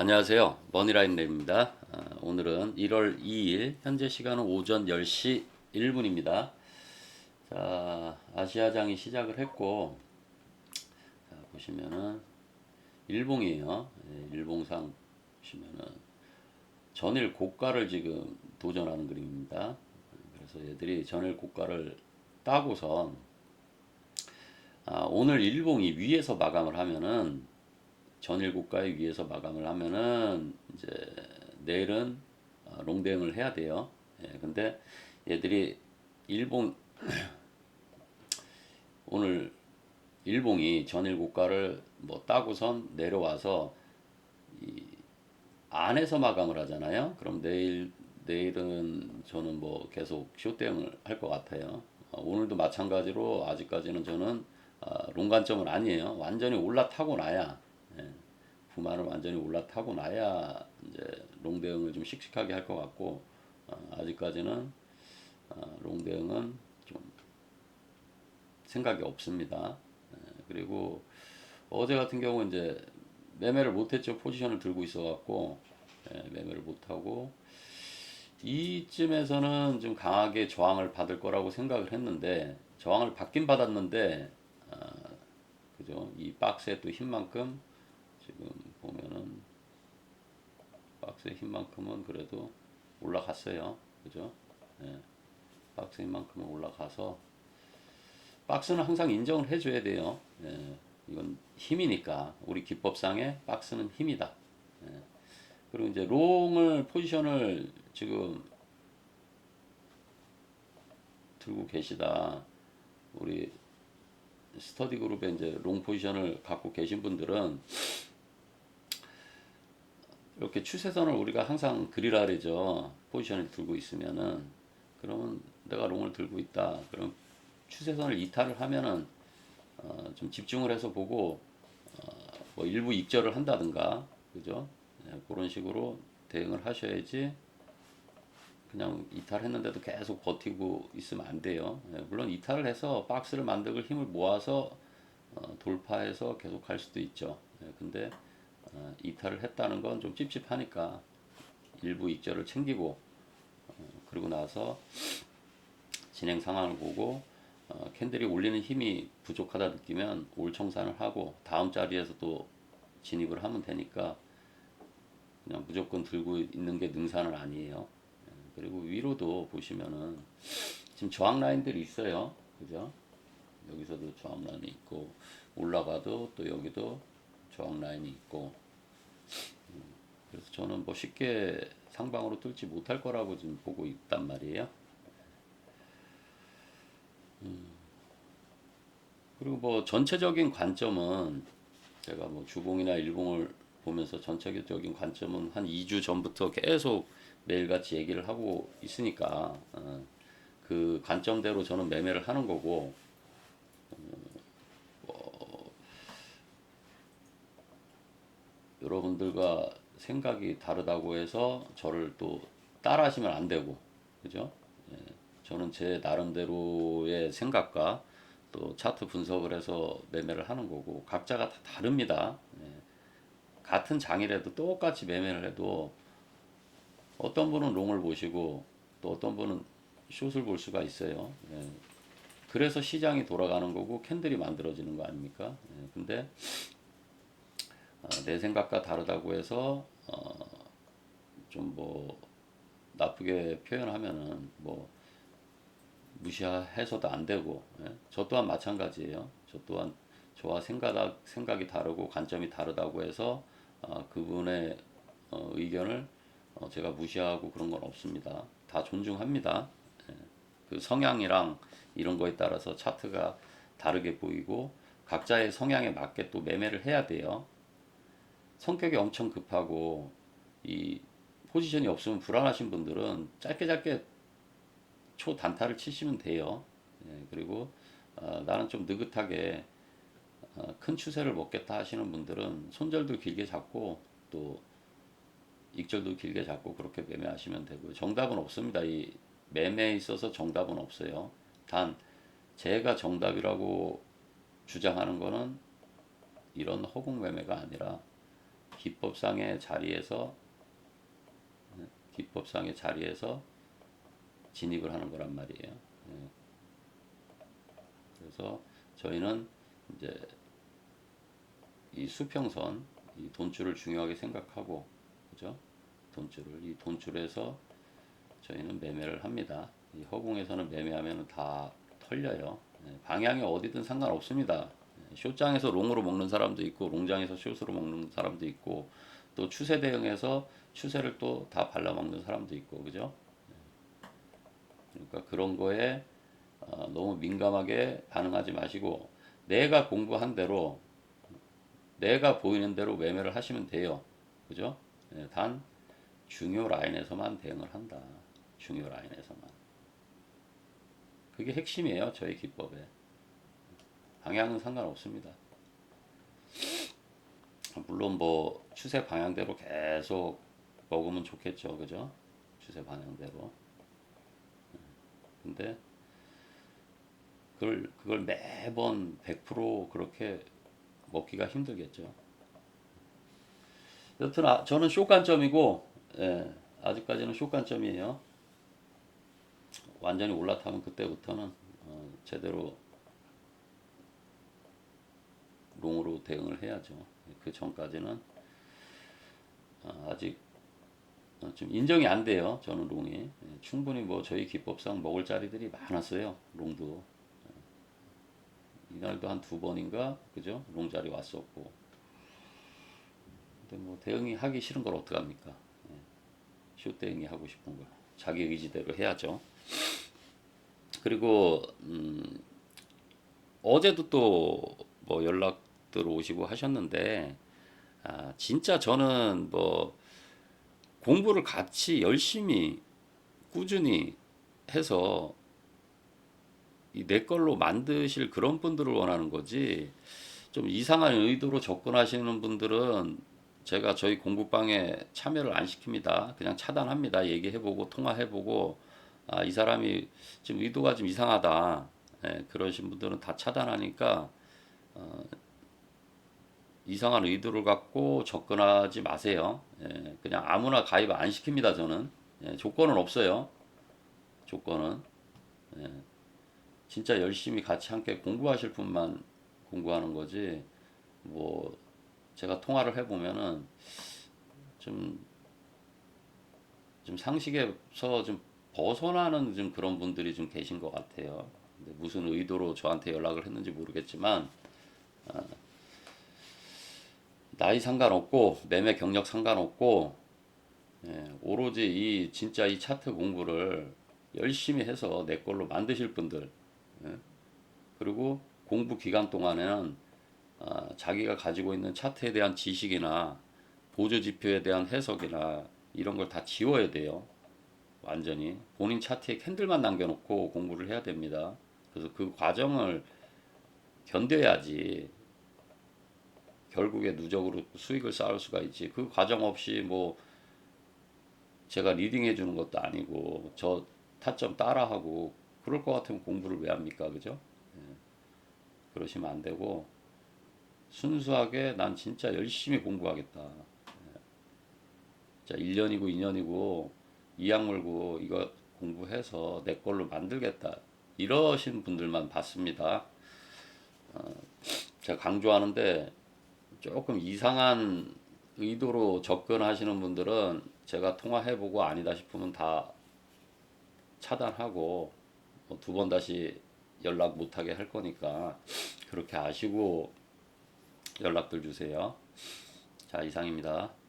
안녕하세요. 머니라인랩입니다. 어, 오늘은 1월 2일 현재 시간은 오전 10시 1분입니다. 자, 아시아장이 시작을 했고 자, 보시면은 일봉이에요. 예, 일봉상 보시면은 전일 고가를 지금 도전하는 그림입니다. 그래서 얘들이 전일 고가를 따고선 아, 오늘 일봉이 위에서 마감을 하면은 전일 고가에 위에서 마감을 하면은 이제 내일은 어, 롱대응을 해야 돼요. 예, 근데 얘들이 일봉 오늘 일봉이 전일 고가를 뭐 따고선 내려와서 이 안에서 마감을 하잖아요. 그럼 내일 내일은 저는 뭐 계속 쇼대응을 할 것 같아요. 어, 오늘도 마찬가지로 아직까지는 저는 어, 롱관점은 아니에요. 완전히 올라타고 나야 예, 부만을 완전히 올라타고 나야 이제 롱 대응을 좀 씩씩하게 할 것 같고 어, 아직까지는 어, 롱 대응은 좀 생각이 없습니다. 예, 그리고 어제 같은 경우 이제 매매를 못했죠. 포지션을 들고 있어갖고 예, 매매를 못하고. 이쯤에서는 좀 강하게 저항을 받을 거라고 생각을 했는데 저항을 받긴 받았는데 아, 그죠? 이 박스의 또 힘만큼 지금 박스의 힘만큼은 그래도 올라갔어요. 그죠? 예. 박스의 힘만큼은 올라가서 박스는 항상 인정을 해줘야 돼요. 예. 이건 힘이니까 우리 기법상의 박스는 힘이다. 예. 그리고 이제 롱을 포지션을 지금 들고 계시다. 우리 스터디 그룹에 이제 롱 포지션을 갖고 계신 분들은 이렇게 추세선을 우리가 항상 그리라 그러죠. 포지션을 들고 있으면은 그러면 내가 롱을 들고 있다. 그럼 추세선을 이탈을 하면은 어, 좀 집중을 해서 보고 어, 뭐 일부 익절을 한다든가 그죠? 예, 그런 식으로 대응을 하셔야지 그냥 이탈했는데도 계속 버티고 있으면 안 돼요. 예, 물론 이탈을 해서 박스를 만들고 힘을 모아서 어, 돌파해서 계속 갈 수도 있죠. 예, 근데 어, 이탈을 했다는 건 좀 찝찝하니까 일부 익절을 챙기고 어, 그러고 나서 진행 상황을 보고 어, 캔들이 올리는 힘이 부족하다 느끼면 올 청산을 하고 다음 자리에서 또 진입을 하면 되니까 그냥 무조건 들고 있는 게 능사는 아니에요. 예, 그리고 위로도 보시면은 지금 저항 라인들이 있어요. 그죠? 여기서도 저항 라인이 있고 올라가도 또 여기도 저항 라인이 있고 음, 그래서 저는 뭐 쉽게 상방으로 뚫지 못할 거라고 지금 보고 있단 말이에요. 음, 그리고 뭐 전체적인 관점은 제가 뭐 주봉이나 일봉을 보면서 전체적인 관점은 한 2주 전부터 계속 매일같이 얘기를 하고 있으니까 어, 그 관점대로 저는 매매를 하는 거고 여러분들과 생각이 다르다고 해서 저를 또 따라하시면 안 되고 그죠? 예, 저는 제 나름대로의 생각과 또 차트 분석을 해서 매매를 하는 거고 각자가 다 다릅니다. 예, 같은 장이라도 똑같이 매매를 해도 어떤 분은 롱을 보시고 또 어떤 분은 숏을 볼 수가 있어요. 예, 그래서 시장이 돌아가는 거고 캔들이 만들어지는 거 아닙니까? 예, 근데 어, 내 생각과 다르다고 해서 어, 좀 뭐 나쁘게 표현하면은 뭐 무시해서도 안 되고 예? 저 또한 마찬가지예요. 저 또한 저와 생각 생각이 다르고 관점이 다르다고 해서 어, 그분의 어, 의견을 어, 제가 무시하고 그런 건 없습니다. 다 존중합니다. 예. 그 성향이랑 이런 거에 따라서 차트가 다르게 보이고 각자의 성향에 맞게 또 매매를 해야 돼요. 성격이 엄청 급하고 이 포지션이 없으면 불안하신 분들은 짧게 짧게 초 단타를 치시면 돼요. 예, 그리고 어, 나는 좀 느긋하게 어, 큰 추세를 먹겠다 하시는 분들은 손절도 길게 잡고 또 익절도 길게 잡고 그렇게 매매하시면 되고요. 정답은 없습니다. 이 매매에 있어서 정답은 없어요. 단 제가 정답이라고 주장하는 거는 이런 허공 매매가 아니라 기법상의 자리에서 예, 기법상의 자리에서 진입을 하는 거란 말이에요. 예. 그래서 저희는 이제 이 수평선, 이 돈줄을 중요하게 생각하고, 그죠? 돈줄을 이 돈줄에서 저희는 매매를 합니다. 이 허공에서는 매매하면 다 털려요. 예, 방향이 어디든 상관없습니다. 예, 숏장에서 롱으로 먹는 사람도 있고, 롱장에서 숏으로 먹는 사람도 있고, 또 추세 대응해서 추세를 또 다 발라 먹는 사람도 있고, 그죠? 예. 그러니까 그런 거에 어, 너무 민감하게 반응하지 마시고, 내가 공부한 대로, 내가 보이는 대로 매매를 하시면 돼요. 그죠? 예, 단, 중요 라인에서만 대응을 한다. 중요 라인에서만. 그게 핵심이에요. 저희 기법에. 방향은 상관없습니다. 물론 뭐 추세 방향대로 계속 먹으면 좋겠죠. 그죠? 추세 방향대로. 근데 그걸 그걸 매번 100% 그렇게 먹기가 힘들겠죠. 여튼 아, 저는 쇼 관점이고 예, 아직까지는 쇼 관점이에요. 완전히 올라타면 그때부터는 어, 제대로 롱으로 대응을 해야죠. 그 전까지는 어, 아직 어, 좀 인정이 안 돼요. 저는 롱이 예, 충분히 뭐 저희 기법상 먹을 자리들이 많았어요. 롱도 예. 이날도 한 두 번인가 그죠? 롱 자리 왔었고. 근데 뭐 대응이 하기 싫은 걸 어떡합니까? 예. 쇼 대응이 하고 싶은 걸 자기 의지대로 해야죠. 그리고 음, 어제도 또 뭐 연락 들 오시고 하셨는데 아, 진짜 저는 뭐 공부를 같이 열심히 꾸준히 해서 이 내 걸로 만드실 그런 분들을 원하는 거지 좀 이상한 의도로 접근하시는 분들은 제가 저희 공부방에 참여를 안 시킵니다. 그냥 차단합니다. 얘기해보고 통화해보고 아, 이 사람이 좀 의도가 좀 이상하다. 예, 그러신 분들은 다 차단하니까 어, 이상한 의도를 갖고 접근하지 마세요. 예, 그냥 아무나 가입 안 시킵니다. 저는 예, 조건은 없어요. 조건은 예, 진짜 열심히 같이 함께 공부하실 분만 공부하는 거지. 뭐 제가 통화를 해보면은 좀, 좀 상식에서 좀 벗어나는 좀 그런 분들이 좀 계신 것 같아요. 무슨 의도로 저한테 연락을 했는지 모르겠지만 아, 나이 상관없고 매매 경력 상관없고 예, 오로지 이 진짜 이 차트 공부를 열심히 해서 내 걸로 만드실 분들 예, 그리고 공부 기간 동안에는 아, 자기가 가지고 있는 차트에 대한 지식이나 보조 지표에 대한 해석이나 이런 걸 다 지워야 돼요. 완전히 본인 차트에 캔들만 남겨놓고 공부를 해야 됩니다. 그래서 그 과정을 견뎌야지 결국에 누적으로 수익을 쌓을 수가 있지. 그 과정 없이 뭐 제가 리딩해 주는 것도 아니고 저 타점 따라하고 그럴 것 같으면 공부를 왜 합니까? 그죠? 예. 그러시면 안 되고 순수하게 난 진짜 열심히 공부하겠다. 예. 자, 1년이고 2년이고 이악 물고 이거 공부해서 내 걸로 만들겠다. 이러신 분들만 받습니다. 어, 제가 강조하는데 조금 이상한 의도로 접근하시는 분들은 제가 통화해보고 아니다 싶으면 다 차단하고 뭐두번 다시 연락 못하게 할 거니까 그렇게 아시고 연락들 주세요. 자, 이상입니다.